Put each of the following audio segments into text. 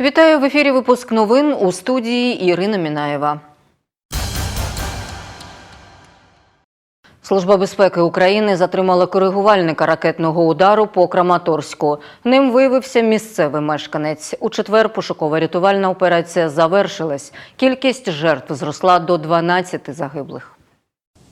Вітаю в ефірі. Випуск новин у студії Ірина Мінаєва. Служба безпеки України затримала коригувальника ракетного удару по Краматорську. Ним виявився місцевий мешканець. У четвер пошукова-рятувальна операція завершилась. Кількість жертв зросла до 12 загиблих.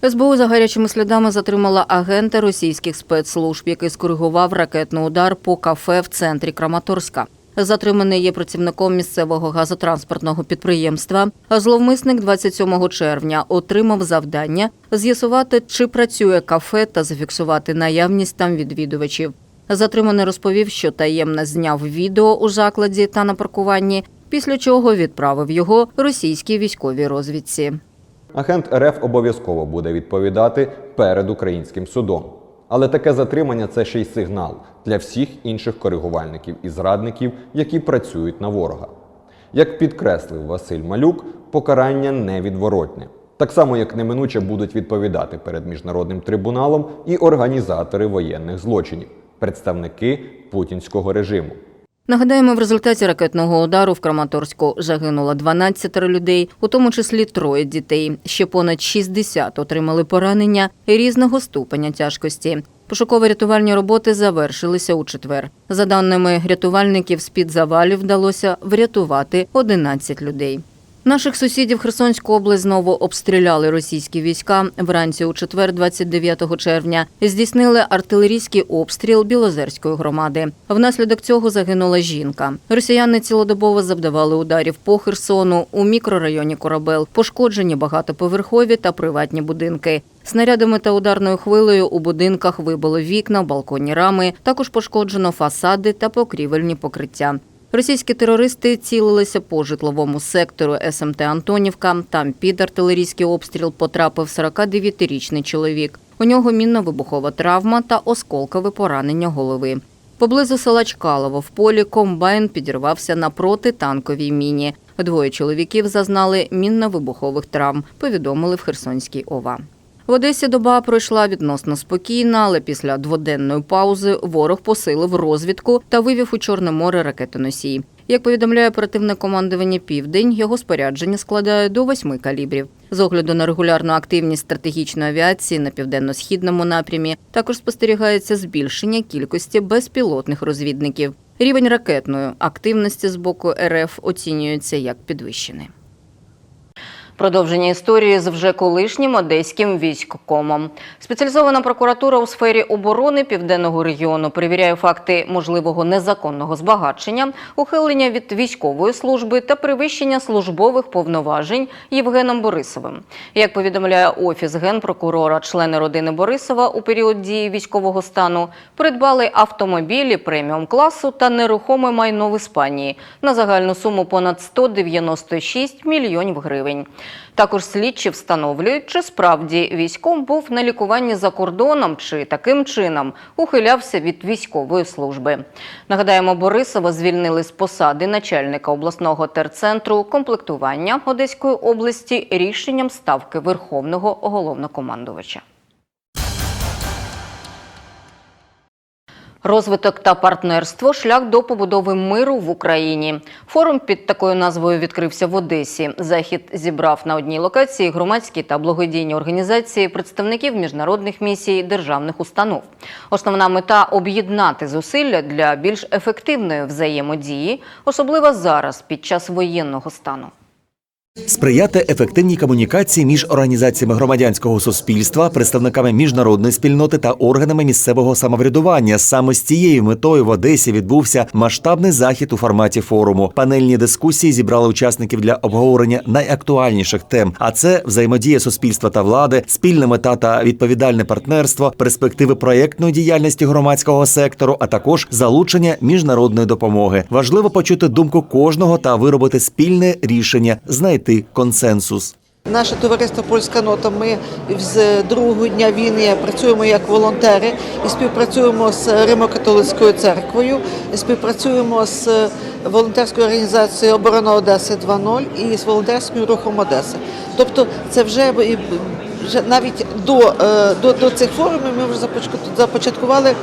СБУ за гарячими слідами затримала агента російських спецслужб, який скоригував ракетний удар по кафе в центрі Краматорська. Затриманий є працівником місцевого газотранспортного підприємства. Зловмисник 27 червня отримав завдання з'ясувати, чи працює кафе та зафіксувати наявність там відвідувачів. Затриманий розповів, що таємно зняв відео у закладі та на паркуванні, після чого відправив його російській військовій розвідці. Агент РФ обов'язково буде відповідати перед українським судом. Але таке затримання це ще й сигнал для всіх інших коригувальників і зрадників, які працюють на ворога. Як підкреслив Василь Малюк, покарання невідворотне. Так само, як неминуче будуть відповідати перед міжнародним трибуналом і організатори воєнних злочинів, представники путінського режиму. Нагадаємо, в результаті ракетного удару в Краматорську загинуло 12 людей, у тому числі троє дітей. Ще понад 60 отримали поранення різного ступеня тяжкості. Пошуково-рятувальні роботи завершилися у четвер. За даними рятувальників, з-під завалів вдалося врятувати 11 людей. Наших сусідів Херсонську область знову обстріляли російські війська. Вранці у четвер, 29 червня, здійснили артилерійський обстріл Білозерської громади. Внаслідок цього загинула жінка. Росіяни цілодобово завдавали ударів по Херсону у мікрорайоні Корабел. Пошкоджені багатоповерхові та приватні будинки. Снарядами та ударною хвилею у будинках вибило вікна, балконні рами. Також пошкоджено фасади та покрівельні покриття. Російські терористи цілилися по житловому сектору СМТ Антонівка. Там під артилерійський обстріл потрапив 49-річний чоловік. У нього мінно-вибухова травма та осколкове поранення голови. Поблизу села Чкалово в полі комбайн підірвався на протитанковій міні. Двоє чоловіків зазнали мінно-вибухових травм, повідомили в Херсонській ОВА. В Одесі доба пройшла відносно спокійно, але після дводенної паузи ворог посилив розвідку та вивів у Чорне море ракетоносій. Як повідомляє оперативне командування Південь, його спорядження складає до восьми калібрів. З огляду на регулярну активність стратегічної авіації на південно-східному напрямі також спостерігається збільшення кількості безпілотних розвідників. Рівень ракетної активності з боку РФ оцінюється як підвищений. Продовження історії з вже колишнім одеським військкомом. Спеціалізована прокуратура у сфері оборони південного регіону перевіряє факти можливого незаконного збагачення, ухилення від військової служби та перевищення службових повноважень Євгеном Борисовим. Як повідомляє офіс генпрокурора, члени родини Борисова у період дії військового стану придбали автомобілі преміум класу та нерухоме майно в Іспанії на загальну суму понад 196 мільйонів гривень. Також слідчі встановлюють, чи справді військом був на лікуванні за кордоном, чи таким чином ухилявся від військової служби. Нагадаємо, Борисова звільнили з посади начальника обласного терцентру комплектування Одеської області рішенням ставки Верховного головнокомандувача. Розвиток та партнерство шлях до побудови миру в Україні. Форум під такою назвою відкрився в Одесі. Захід зібрав на одній локації громадські та благодійні організації, представників міжнародних місій, державних установ. Основна мета об'єднати зусилля для більш ефективної взаємодії, особливо зараз під час воєнного стану. Сприяти ефективній комунікації між організаціями громадянського суспільства, представниками міжнародної спільноти та органами місцевого самоврядування. Саме з цією метою в Одесі відбувся масштабний захід у форматі форуму. Панельні дискусії зібрали учасників для обговорення найактуальніших тем. А це взаємодія суспільства та влади, спільна мета та відповідальне партнерство, перспективи проєктної діяльності громадського сектору, а також залучення міжнародної допомоги. Важливо почути думку кожного та виробити спільне рішення, знайти консенсус. Наше товариство Польська нота. Ми з другого дня війни працюємо як волонтери і співпрацюємо з Римо-католицькою церквою, співпрацюємо з волонтерською організацією Оборона Одеси 2.0 і з волонтерським рухом Одеси. Тобто, це вже вже навіть до, е, до, до цих форумів ми вже започатку- започаткували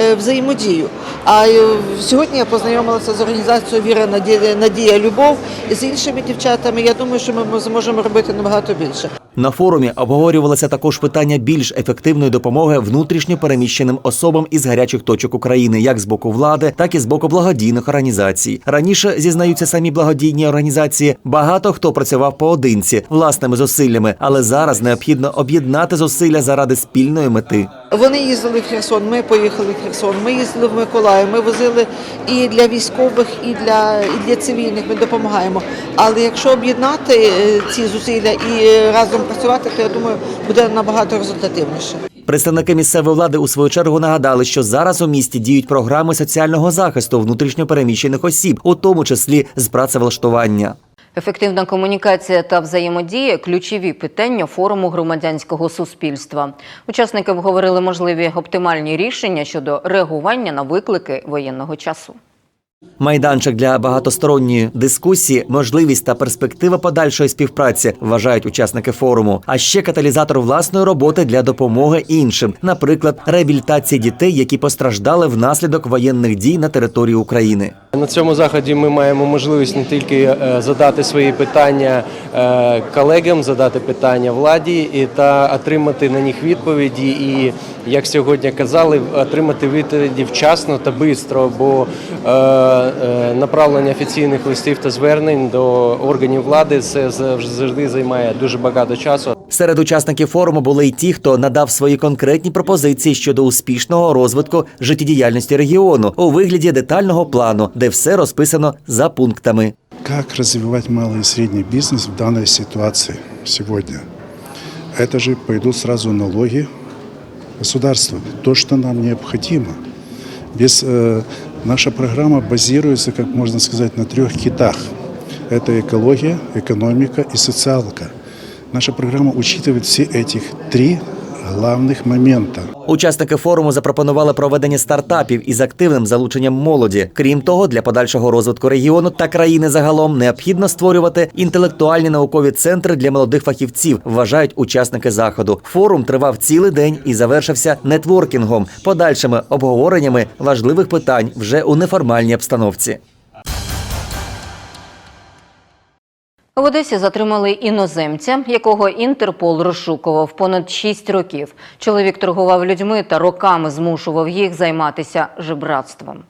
е, взаємодію. А е, сьогодні я познайомилася з організацією Віра Надія, Надія Любов і з іншими дівчатами. Я думаю, що ми зможемо робити набагато більше. На форумі обговорювалося також питання більш ефективної допомоги внутрішньо переміщеним особам із гарячих точок України, як з боку влади, так і з боку благодійних організацій. Раніше зізнаються самі благодійні організації. Багато хто працював поодинці власними зусиллями, але зараз необхідно об'єднати зусилля заради спільної мети. Вони їздили в Херсон, ми поїхали в Херсон, ми їздили в Миколаїв, ми возили і для військових, і для, і для цивільних ми допомагаємо. Але якщо об'єднати е, ці зусилля і е, разом працювати, то я думаю, буде набагато результативніше. Представники місцевої влади у свою чергу нагадали, що зараз у місті діють програми соціального захисту внутрішньо переміщених осіб, у тому числі з працевлаштування. Ефективна комунікація та взаємодія ключові питання форуму громадянського суспільства. Учасники обговорили можливі оптимальні рішення щодо реагування на виклики воєнного часу. Майданчик для багатосторонньої дискусії, можливість та перспектива подальшої співпраці вважають учасники форуму. А ще каталізатор власної роботи для допомоги іншим, наприклад, реабілітації дітей, які постраждали внаслідок воєнних дій на території України. На цьому заході ми маємо можливість не тільки е, задати свої питання е, колегам, задати питання владі та отримати на них відповіді. І як сьогодні казали, отримати відповіді вчасно та швидко, бо е, направлення офіційних листів та звернень до органів влади це завжди займає дуже багато часу. Серед учасників форуму були й ті, хто надав свої конкретні пропозиції щодо успішного розвитку життєдіяльності регіону у вигляді детального плану, де все розписано за пунктами. Как развивать малый и средний бизнес в данной ситуации сегодня? Это же пойдут сразу налоги государства, то, что нам необходимо. Без, э, наша программа базируется, как можно сказать, на трех китах. Это экология, экономика и социалка. Наша программа учитывает все этих три главных момента. Учасники форуму запропонували проведення стартапів із активним залученням молоді. Крім того, для подальшого розвитку регіону та країни загалом необхідно створювати інтелектуальні наукові центри для молодих фахівців, вважають учасники заходу. Форум тривав цілий день і завершився нетворкінгом, подальшими обговореннями важливих питань вже у неформальній обстановці. В Одесі затримали іноземця, якого Інтерпол розшукував понад 6 років. Чоловік торгував людьми та роками змушував їх займатися жебратством.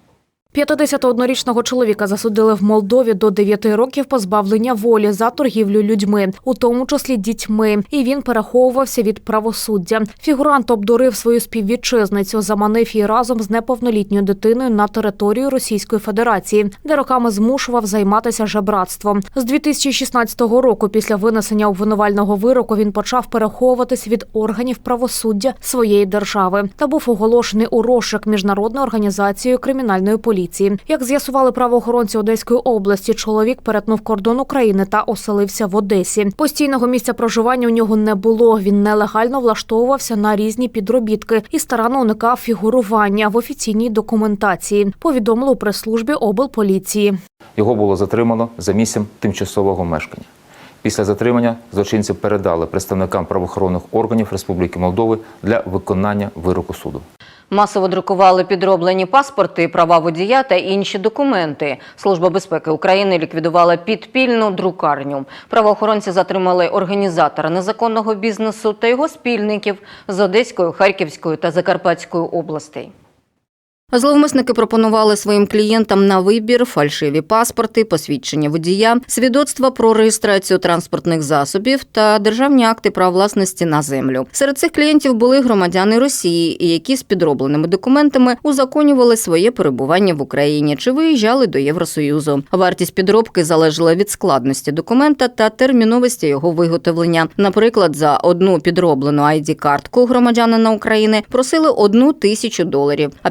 51-річного чоловіка засудили в Молдові до 9 років позбавлення волі за торгівлю людьми, у тому числі дітьми, і він переховувався від правосуддя. Фігурант обдурив свою співвітчизницю, заманив її разом з неповнолітньою дитиною на територію Російської Федерації, де роками змушував займатися жебратством. З 2016 року, після винесення обвинувального вироку, він почав переховуватись від органів правосуддя своєї держави та був оголошений у розшук міжнародною організацією кримінальної поліції. Як з'ясували правоохоронці Одеської області, чоловік перетнув кордон України та оселився в Одесі. Постійного місця проживання у нього не було. Він нелегально влаштовувався на різні підробітки і старанно уникав фігурування в офіційній документації. Повідомили у прес-службі облполіції. Його було затримано за місцем тимчасового мешкання. Після затримання злочинців передали представникам правоохоронних органів Республіки Молдови для виконання вироку суду. Масово друкували підроблені паспорти, права водія та інші документи. Служба безпеки України ліквідувала підпільну друкарню. Правоохоронці затримали організатора незаконного бізнесу та його спільників з Одеської, Харківської та Закарпатської областей. Зловмисники пропонували своїм клієнтам на вибір фальшиві паспорти, посвідчення водія, свідоцтва про реєстрацію транспортних засобів та державні акти прав власності на землю. Серед цих клієнтів були громадяни Росії, які з підробленими документами узаконювали своє перебування в Україні чи виїжджали до Євросоюзу. Вартість підробки залежала від складності документа та терміновості його виготовлення. Наприклад, за одну підроблену id картку громадянина України просили одну тисячу доларів, а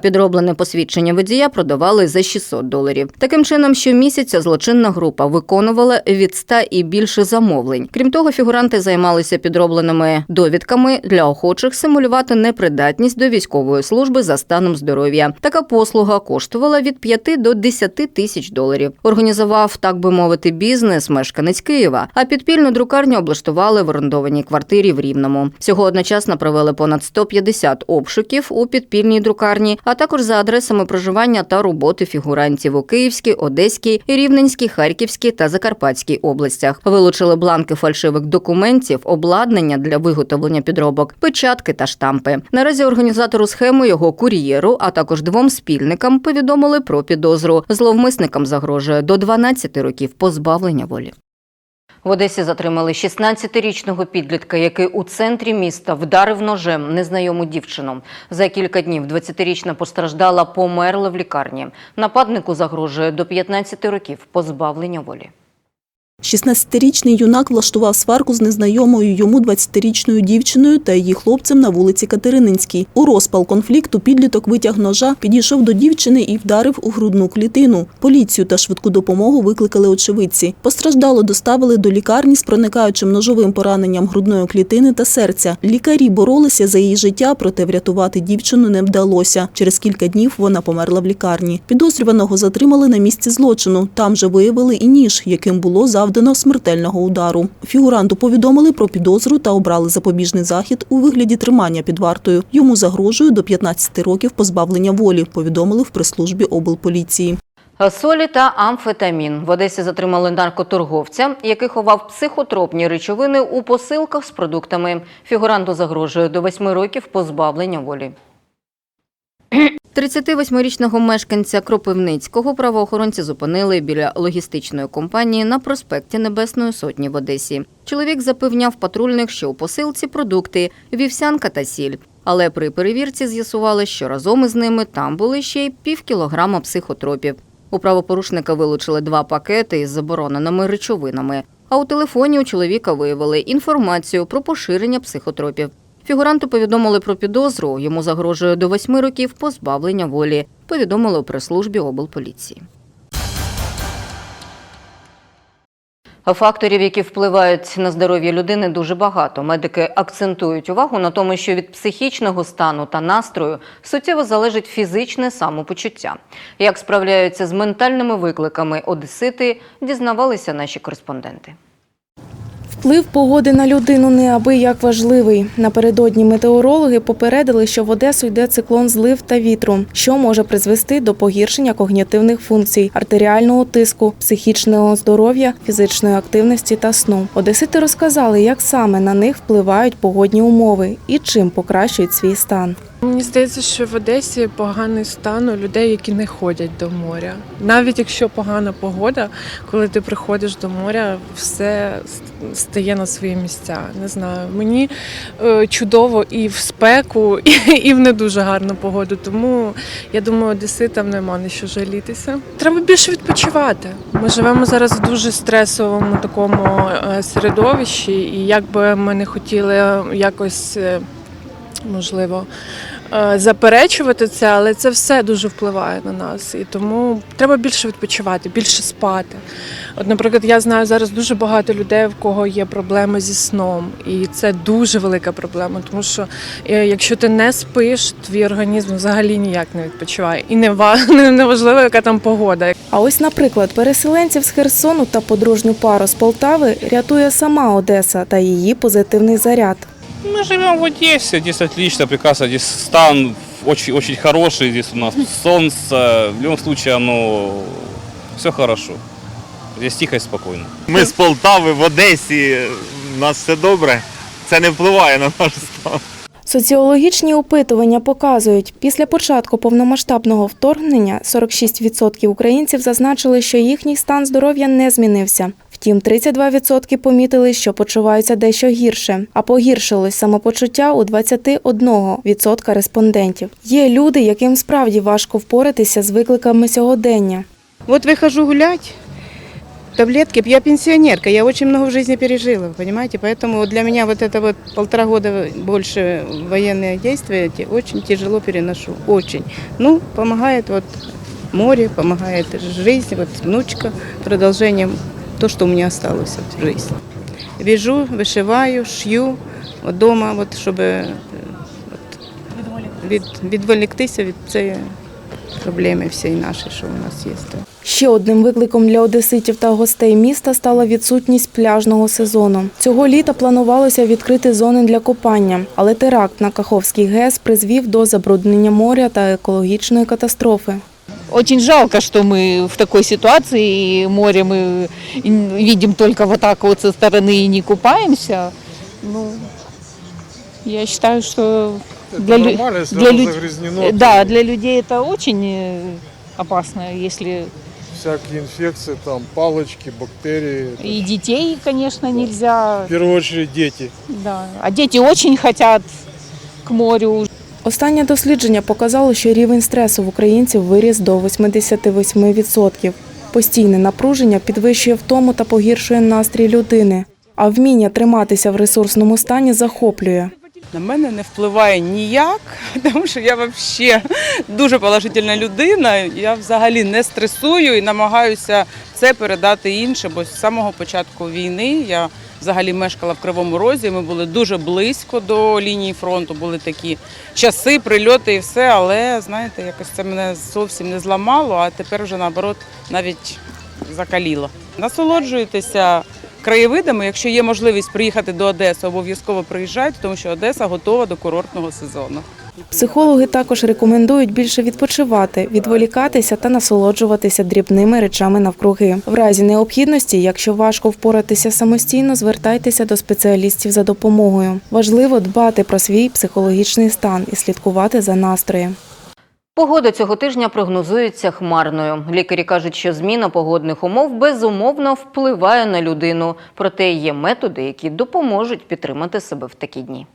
підроблене посвідчення водія продавали за 600 доларів. Таким чином, щомісяця злочинна група виконувала від 100 і більше замовлень. Крім того, фігуранти займалися підробленими довідками для охочих симулювати непридатність до військової служби за станом здоров'я. Така послуга коштувала від 5 до 10 тисяч доларів. Організував, так би мовити, бізнес мешканець Києва, а підпільну друкарню облаштували в орендованій квартирі в Рівному. Всього одночасно провели понад 150 обшуків у підпільній друкарні, а також за адресами проживання та роботи фігурантів у Київській, Одеській, Рівненській, Харківській та Закарпатській областях. Вилучили бланки фальшивих документів, обладнання для виготовлення підробок, печатки та штампи. Наразі організатору схеми його кур'єру, а також двом спільникам повідомили про підозру. Зловмисникам загрожує до 12 років позбавлення волі. В Одесі затримали 16-річного підлітка, який у центрі міста вдарив ножем незнайому дівчину. За кілька днів 20-річна постраждала, померла в лікарні. Нападнику загрожує до 15 років позбавлення волі. 16-річний юнак влаштував сварку з незнайомою йому 20-річною дівчиною та її хлопцем на вулиці Катерининській. У розпал конфлікту підліток витяг ножа, підійшов до дівчини і вдарив у грудну клітину. Поліцію та швидку допомогу викликали очевидці. Постраждало доставили до лікарні з проникаючим ножовим пораненням грудної клітини та серця. Лікарі боролися за її життя, проте врятувати дівчину не вдалося. Через кілька днів вона померла в лікарні. Підозрюваного затримали на місці злочину. Там же виявили і ніж, яким було завдано смертельного удару. Фігуранту повідомили про підозру та обрали запобіжний захід у вигляді тримання під вартою. Йому загрожує до 15 років позбавлення волі, повідомили в прес-службі облполіції. Солі та амфетамін. В Одесі затримали наркоторговця, який ховав психотропні речовини у посилках з продуктами. Фігуранту загрожує до 8 років позбавлення волі. 38-річного мешканця Кропивницького правоохоронці зупинили біля логістичної компанії на проспекті Небесної Сотні в Одесі. Чоловік запевняв патрульних, що у посилці продукти вівсянка та сіль. Але при перевірці з'ясували, що разом із ними там були ще й пів кілограма психотропів. У правопорушника вилучили два пакети із забороненими речовинами. А у телефоні у чоловіка виявили інформацію про поширення психотропів. Фігуранту повідомили про підозру. Йому загрожує до восьми років позбавлення волі. Повідомили у прес-службі облполіції. Факторів, які впливають на здоров'я людини, дуже багато. Медики акцентують увагу на тому, що від психічного стану та настрою суттєво залежить фізичне самопочуття. Як справляються з ментальними викликами одесити, дізнавалися наші кореспонденти. Вплив погоди на людину неабияк важливий. Напередодні метеорологи попередили, що в Одесу йде циклон злив та вітру, що може призвести до погіршення когнітивних функцій, артеріального тиску, психічного здоров'я, фізичної активності та сну. Одесити розказали, як саме на них впливають погодні умови і чим покращують свій стан. Мені здається, що в Одесі поганий стан у людей, які не ходять до моря. Навіть якщо погана погода, коли ти приходиш до моря, все стає на свої місця. Не знаю. Мені е, чудово і в спеку, і, в не дуже гарну погоду. Тому я думаю, одеситам нема на що жалітися. Треба більше відпочивати. Ми живемо зараз в дуже стресовому такому е, середовищі, і як би ми не хотіли якось. е, Можливо, заперечувати це, але це все дуже впливає на нас. І тому треба більше відпочивати, більше спати. От, наприклад, я знаю зараз дуже багато людей, в кого є проблеми зі сном, і це дуже велика проблема, тому що е, якщо ти не спиш, твій організм взагалі ніяк не відпочиває. І не ва- не важливо, яка там погода. А ось, наприклад, переселенців з Херсону та подружню пару з Полтави рятує сама Одеса та її позитивний заряд. Мы живем в Одессе, здесь отлично, прекрасно, здесь стан очень, очень хороший, здесь у нас солнце, в любом случае оно все хорошо. Здесь тихо и спокойно. Ми з Полтави в Одесі. У нас все добре. Це не впливає на наш стан. Соціологічні опитування показують, після початку повномасштабного вторгнення 46% українців зазначили, що їхній стан здоров'я не змінився. Втім, 32% помітили, що почуваються дещо гірше, а погіршилось самопочуття у 21% респондентів. Є люди, яким справді важко впоратися з викликами сьогодення. Вот выхожу гулять, таблетки. Я пенсионерка, я очень много в жизни пережила, вы понимаете? Поэтому вот для меня вот это вот полтора года больше военные действия эти очень тяжело переношу, очень. Ну, помогает вот море, помогает жизнь, вот внучка, продолжением то, что у меня осталось от жизни. Вяжу, вышиваю, шью от дома, вот, чтобы е, від, відволіктися від цієї проблеми всієї нашої, що у нас є. Ще одним викликом для одеситів та гостей міста стала відсутність пляжного сезону. Цього літа планувалося відкрити зони для купання, але теракт на Каховський ГЕС призвів до забруднення моря та екологічної катастрофи. Очень жалко, что мы в такой ситуации, и море мы видим только вот так вот со стороны и не купаемся. Ну, я считаю, что для, нормально, если для, оно загрязнено, да, для людей это очень э, опасно, если Всякие инфекции, там, палочки, бактерии. и детей, конечно, нельзя. В первую очередь дети. Да. А дети очень хотят к морю. Останнє дослідження показало, що рівень стресу в українців виріс до 88%. Постійне напруження підвищує втому та погіршує настрій людини. А вміння триматися в ресурсному стані захоплює. На мене не впливає ніяк, тому що я взагалі дуже положительна людина. Я взагалі не стресую і намагаюся це передати іншим. Бо з самого початку війни я взагалі мешкала в Кривому Розі. Ми були дуже близько до лінії фронту. Були такі часи, прильоти і все. Але знаєте, якось це мене зовсім не зламало, а тепер вже наоборот навіть закаліло. Насолоджуйтеся краєвидами. Якщо є можливість приїхати до Одеси, обов'язково приїжджайте, тому що Одеса готова до курортного сезону. Психологи також рекомендують більше відпочивати, відволікатися та насолоджуватися дрібними речами навкруги. В разі необхідності, якщо важко впоратися самостійно, звертайтеся до спеціалістів за допомогою. Важливо дбати про свій психологічний стан і слідкувати за настроєм. Погода цього тижня прогнозується хмарною. Лікарі кажуть, що зміна погодних умов безумовно впливає на людину. Проте є методи, які допоможуть підтримати себе в такі дні.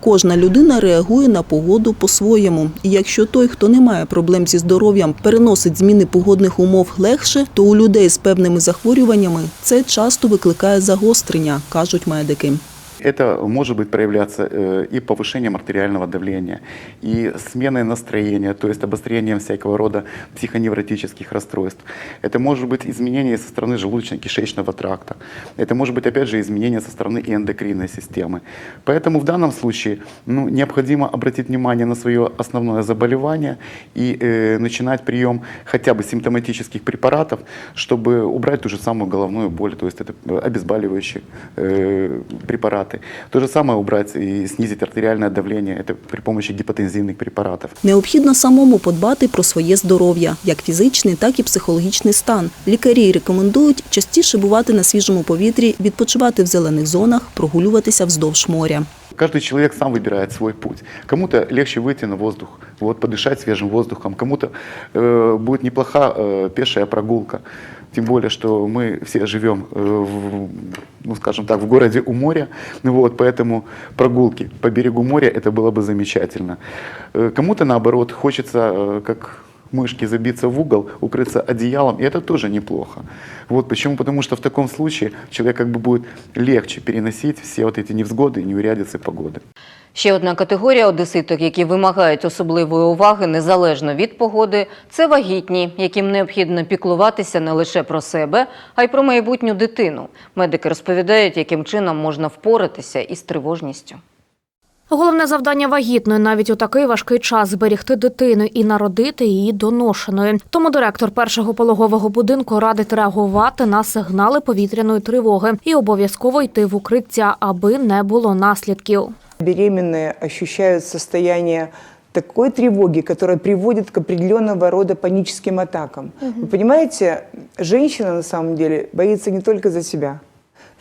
Кожна людина реагує на погоду по-своєму. І якщо той, хто не має проблем зі здоров'ям, переносить зміни погодних умов легше, то у людей з певними захворюваннями це часто викликає загострення, кажуть медики. Это может быть проявляться э, и повышением артериального давления, и сменой настроения, то есть обострением всякого рода психоневротических расстройств. Это может быть изменение со стороны желудочно-кишечного тракта. Это может быть, опять же, изменение со стороны эндокринной системы. Поэтому в данном случае ну, необходимо обратить внимание на свое основное заболевание и э, начинать прием хотя бы симптоматических препаратов, чтобы убрать ту же самую головную боль, то есть это обезболивающие э, препараты. То же самое убрать и снизить артериальное давление, это при помощи гипотензивных препаратов. Необхідно самому подбати про своє здоров'я, як фізичний, так і психологічний стан. Лікарі рекомендують частіше бувати на свіжому повітрі, відпочивати в зелених зонах, прогулюватися вздовж моря. Каждый человек сам выбирает свой путь. Кому-то легче выйти на воздух, вот, подышать свежим воздухом, кому-то э, будет неплоха э, пешая прогулка. Тем более, что мы все живем, э, в, ну, скажем так, в городе у моря, ну вот, поэтому прогулки по берегу моря это было бы замечательно. Э, кому-то, наоборот, хочется, э, как мышки забиться в угол, укрыться одеялом, и это тоже неплохо. Вот почему? Потому что в таком случае человек как бы будет легче переносить все вот эти невзгоды и неурядицы погоды. Ще одна категорія одеситок, які вимагають особливої уваги незалежно від погоди, це вагітні, яким необхідно піклуватися не лише про себе, а й про майбутню дитину. Медики розповідають, яким чином можна впоратися із тривожністю. Головне завдання вагітної навіть у такий важкий час зберігти дитину і народити її доношеною. Тому директор першого пологового будинку радить реагувати на сигнали повітряної тривоги і обов'язково йти в укриття, аби не було наслідків. Беременные ощущают состояние такой тревоги, которая приводит к определенного рода паническим атакам. Вы понимаете, женщина на самом деле боится не только за себя.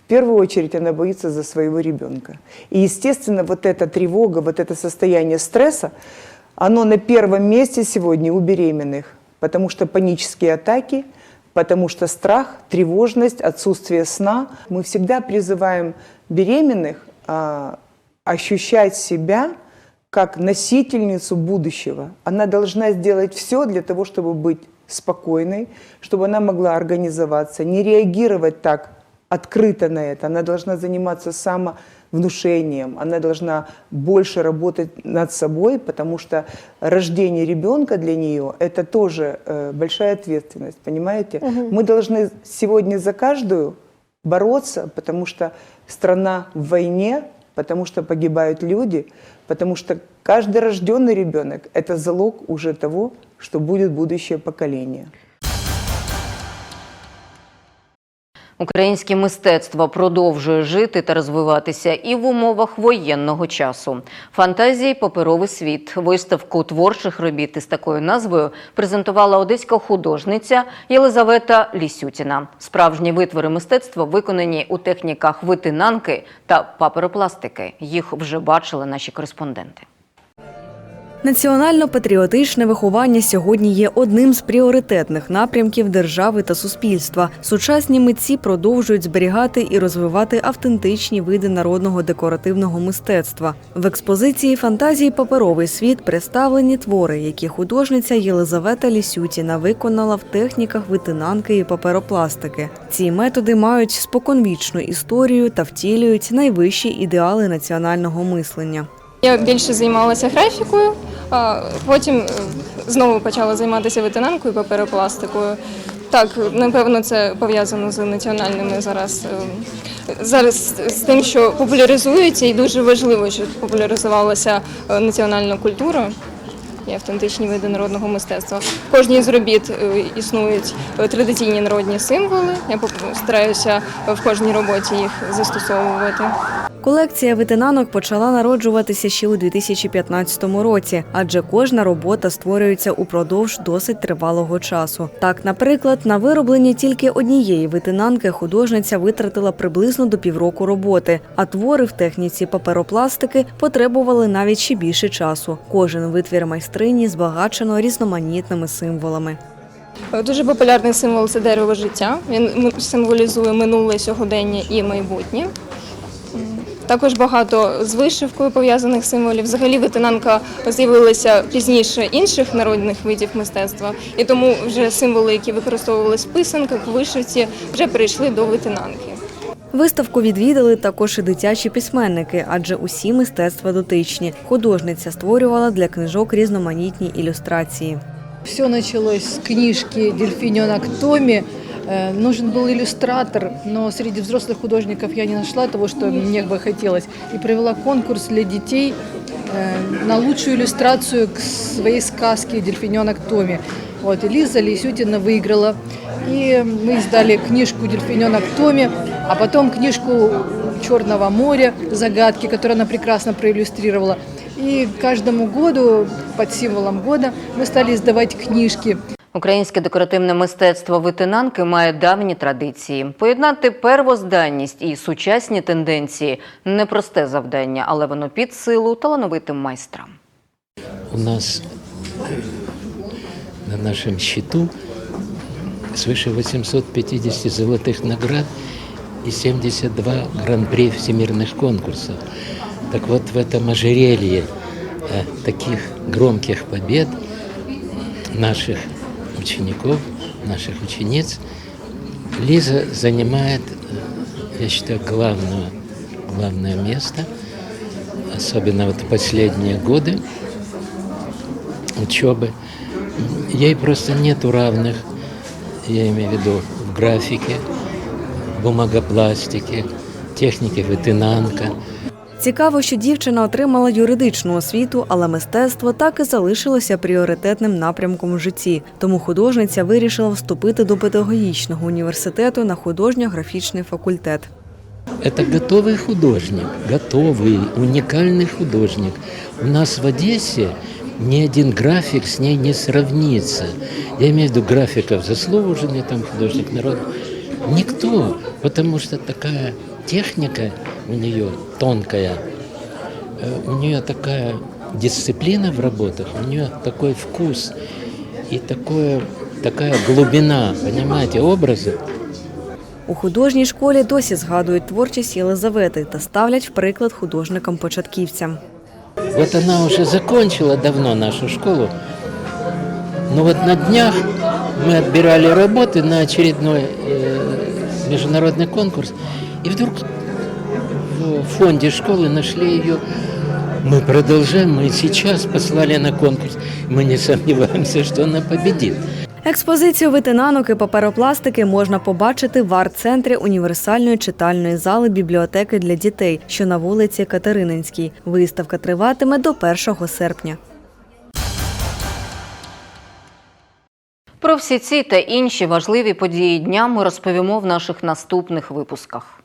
Первую очередь она боится за своего ребенка. И, естественно, вот эта тревога, вот это состояние стресса, оно на первом месте сегодня у беременных, потому что панические атаки, потому что страх, тревожность, отсутствие сна. Мы всегда призываем беременных а, ощущать себя как носительницу будущего. Она должна сделать все для того, чтобы быть спокойной, чтобы она могла организоваться, не реагировать так открыто на это. Она должна заниматься самовнушением, она должна больше работать над собой, потому что рождение ребенка для нее это тоже э, большая ответственность, понимаете? Мы должны сегодня за каждую бороться, потому что страна в войне, потому что погибают люди, потому что каждый рожденный ребенок – это залог уже того, что будет будущее поколение. Українське мистецтво продовжує жити та розвиватися і в умовах воєнного часу. Фантазії паперовий світ. Виставку творчих робіт із такою назвою презентувала одеська художниця Єлизавета Лісютіна. Справжні витвори мистецтва виконані у техніках витинанки та паперопластики. Їх вже бачили наші кореспонденти. Національно-патріотичне виховання сьогодні є одним з пріоритетних напрямків держави та суспільства. Сучасні митці продовжують зберігати і розвивати автентичні види народного декоративного мистецтва. В експозиції фантазії паперовий світ представлені твори, які художниця Єлизавета Лісютіна виконала в техніках витинанки і паперопластики. Ці методи мають споконвічну історію та втілюють найвищі ідеали національного мислення. Я більше займалася графікою, а потім е, знову почала займатися ветенанкою і паперопластикою. Так, напевно, це пов'язано з національними зараз. е, Зараз з тим, що популяризується, і дуже важливо, щоб популяризувалася е, національна культура і автентичні види народного мистецтва. В кожній з робіт існують традиційні народні символи. Я стараюся в кожній роботі їх застосовувати. Колекція витинанок почала народжуватися ще у 2015 році, адже кожна робота створюється упродовж досить тривалого часу. Так, наприклад, на вироблення тільки однієї витинанки художниця витратила приблизно до півроку роботи, а твори в техніці паперопластики потребували навіть ще більше часу. Кожен витвір майстрині збагачено різноманітними символами. Е, Дуже популярний символ це дерево життя. Він символізує минуле сьогодення і майбутнє. Також багато з вишивкою пов'язаних символів. Взагалі витинанка з'явилася пізніше інших народних видів мистецтва, і тому вже символи, які використовувалися в писанках, в вишивці, вже перейшли до витинанки. Виставку відвідали також і дитячі письменники, адже усі мистецтва дотичні. Художниця створювала для книжок різноманітні ілюстрації. Все началось с книжки «Дельфиненок Томми». Э, Нужен был иллюстратор, но среди взрослых художников я не нашла того, что мне бы хотелось. И провела конкурс для детей э, на лучшую иллюстрацию к своей сказке «Дельфиненок Томми». Вот, и Лиза Лисютина выиграла. И мы издали книжку «Дельфиненок Томми», а потом книжку «Черного моря. Загадки», которую она прекрасно проиллюстрировала. И каждому году, под символом года, мы стали издавать книжки. Українське декоративне мистецтво витинанки має давні традиції. Поєднати первозданність і сучасні тенденції непросте завдання, але воно під силу талановитим майстрам. У нас на нашем счету свыше 850 золотых наград и 72 гран-при всемирных конкурсов. Так вот, в этом ожерелье э, таких громких побед наших учеников, наших учениц, Лиза занимает, э, я считаю, главную, главное место, особенно вот последние годы учебы. Ей просто нету равных, я имею в виду в графике, бумагопластике, технике витинанка. Цікаво, що дівчина отримала юридичну освіту, але мистецтво так і залишилося пріоритетним напрямком в житті. Тому художниця вирішила вступити до педагогічного університету на художньо-графічний факультет. Это готовый художник, готовый, уникальный художник. У нас в Одессе ни один график с ней не сравнится. Я имею в виду графиков заслуженный там художник народ. Никто, потому что такая техника у нее тонкая, э, у нее такая дисциплина в работах, у нее такой вкус и такое, такая глубина, понимаете, образа. У художній школі досі згадують творчість Єлизавети та ставлять в приклад художникам-початківцям. Вот она уже закончила давно нашу школу. Но вот на днях мы отбирали работы на очередной э, международный конкурс. И вдруг в фонде школы нашли ее. Мы продолжаем, мы сейчас послали на конкурс. Мы не сомневаемся, что она победит. Експозицію витинанок і паперопластики можна побачити в арт-центрі універсальної читальної зали бібліотеки для дітей, що на вулиці Катерининській. Виставка триватиме до 1 серпня. Про всі ці та інші важливі події дня ми розповімо в наших наступних випусках.